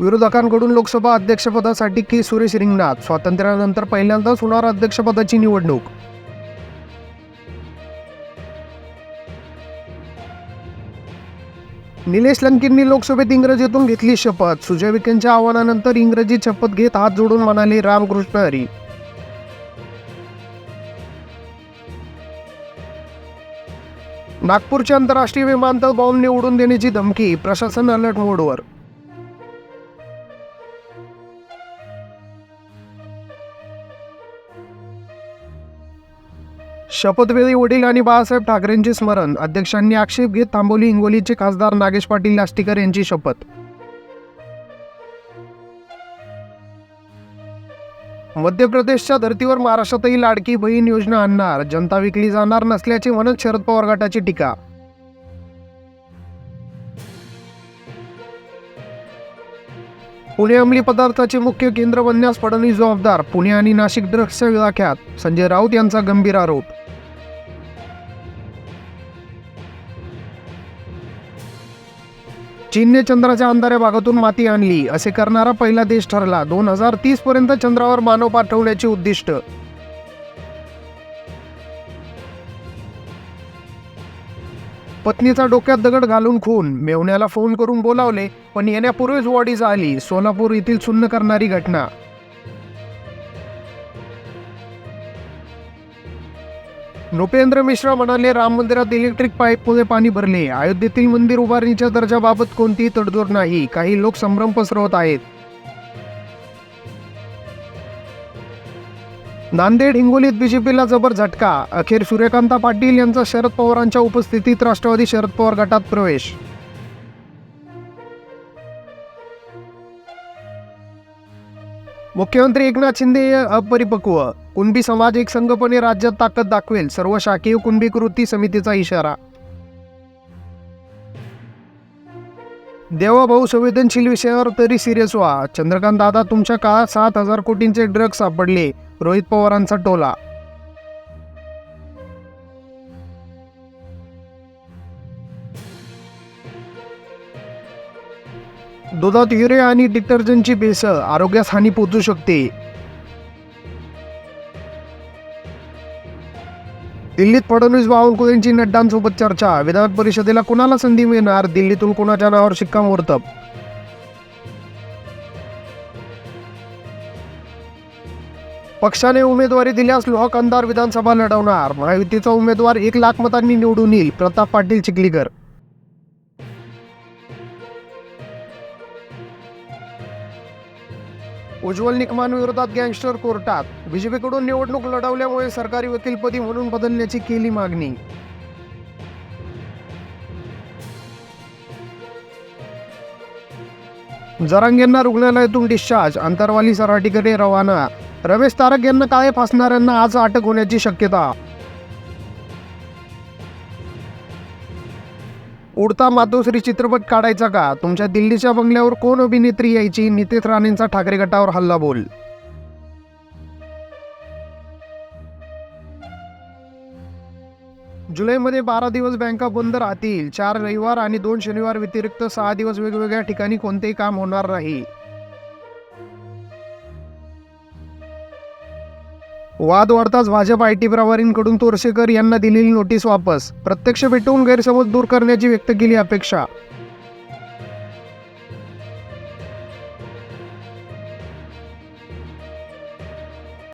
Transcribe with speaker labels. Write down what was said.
Speaker 1: विरोधकांकडून लोकसभा अध्यक्षपदासाठी के. सुरेश रिंगणात. स्वातंत्र्यानंतर पहिल्यांदाच होणार अध्यक्षपदाची निवडणूक. निलेश लंकेंनी लोकसभेत इंग्रजीतून घेतली शपथ. सुजय विखेंच्या आव्हानानंतर इंग्रजी शपथ घेत हात जोडून म्हणाले रामकृष्ण हरी. नागपूरचे आंतरराष्ट्रीय विमानतळ बॉम्ब उडून देण्याची धमकी प्रशासन अलर्ट मोडवर. शपथवेळी वडील आणि बाळासाहेब ठाकरेंचे स्मरण. अध्यक्षांनी आक्षेप घेत थांबवली हिंगोलीचे खासदार नागेश पाटील लाष्टीकर यांची शपथ. मध्य प्रदेशच्या धर्तीवर महाराष्ट्रातही लाडकी बहीण योजना आणणार. जनता विकली जाणार नसल्याचे म्हणत शरद पवार गटाची टीका. पुणे अंमली पदार्थाचे मुख्य केंद्र बनण्यास फडणवीस जबाबदार. पुणे आणि नाशिक ड्रग्सच्या विळाख्यात संजय राऊत यांचा गंभीर आरोप. चीनने चंद्राच्या अंधाऱ्या भागातून माती आणली. असे करणारा पहिला देश ठरला. दोन हजार तीस पर्यंत चंद्रावर मानव पाठवण्याचे उद्दिष्ट. पत्नीचा डोक्यात दगड घालून खून. मेवण्याला फोन करून बोलावले पण येण्यापूर्वीच वॉडीज आली. सोलापूर येथील सुन्न करणारी घटना. नृपेंद्र मिश्रा म्हणाले राम मंदिरात इलेक्ट्रिक पाईपमुळे पाणी भरले. अयोध्येतील मंदिर उभारणीच्या दर्जाबाबत कोणतीही तडजोड नाही. काही लोक संभ्रम पसरवत आहेत. नांदेड हिंगोलीत बीजेपीला जबर झटका. अखेर सूर्यकांता पाटील यांचा शरद पवारांच्या उपस्थितीत राष्ट्रवादी शरद पवार गटात प्रवेश. मुख्यमंत्री एकनाथ शिंदे अपरिपक्व. कुणबी समाज एक संघपणे राज्यात ताकद दाखवेल. सर्व शाकीय कुणबी कृती समितीचा इशारा. देवा भाऊ संवेदनशील विषयावर तरी सिरियस व्हा. चंद्रकांत दादा तुमच्या काळात सात हजार कोटींचे ड्रग्ज सापडले. रोहित पवारांचा टोला. दुधात युरिया आणि डिटर्जंटची भेसळ आरोग्यास हानी पोचू शकते. दिल्लीत फडणवीस बावनकुळेंची नड्डांसोबत चर्चा. विधान परिषदेला कुणाला संधी मिळणार? दिल्लीतून कुणाच्या नावावर शिक्कामोर्तब? पक्षाने उमेदवारी दिल्यास लोहक अंधार विधानसभा लढवणार. महायुतीचा उमेदवार एक लाख मतांनी निवडून येईल. प्रताप पाटील चिखलीकर उज्ज्वल निकमांविरोधात गँगस्टर कोर्टात बीजेपीकडून निवडणूक लढवल्यामुळे सरकारी वकीलपदी म्हणून बदलण्याची केली मागणी. जरांगेंना रुग्णालयातून डिस्चार्ज अंतरवाली सराटीकडे रवाना. रमेश तारक यांना काळे फासणाऱ्यांना आज अटक होण्याची शक्यता. उडता मातोश्री चित्रपट काढायचा का? तुमच्या दिल्लीच्या बंगल्यावर कोण अभिनेत्री यायची? नितेश राणेंचा ठाकरे गटावर हल्ला बोल जुलैमध्ये बारा दिवस बँका बंद राहतील. चार रविवार आणि दोन शनिवार व्यतिरिक्त सहा दिवस वेगवेगळ्या ठिकाणी कोणतेही काम होणार नाही. वाद वाढताच भाजप आय टी प्रभारींकडून तोरसेकर यांना दिलेली नोटीस वापस. प्रत्यक्ष भेटवून गैरसमज दूर करण्याची व्यक्त केली अपेक्षा.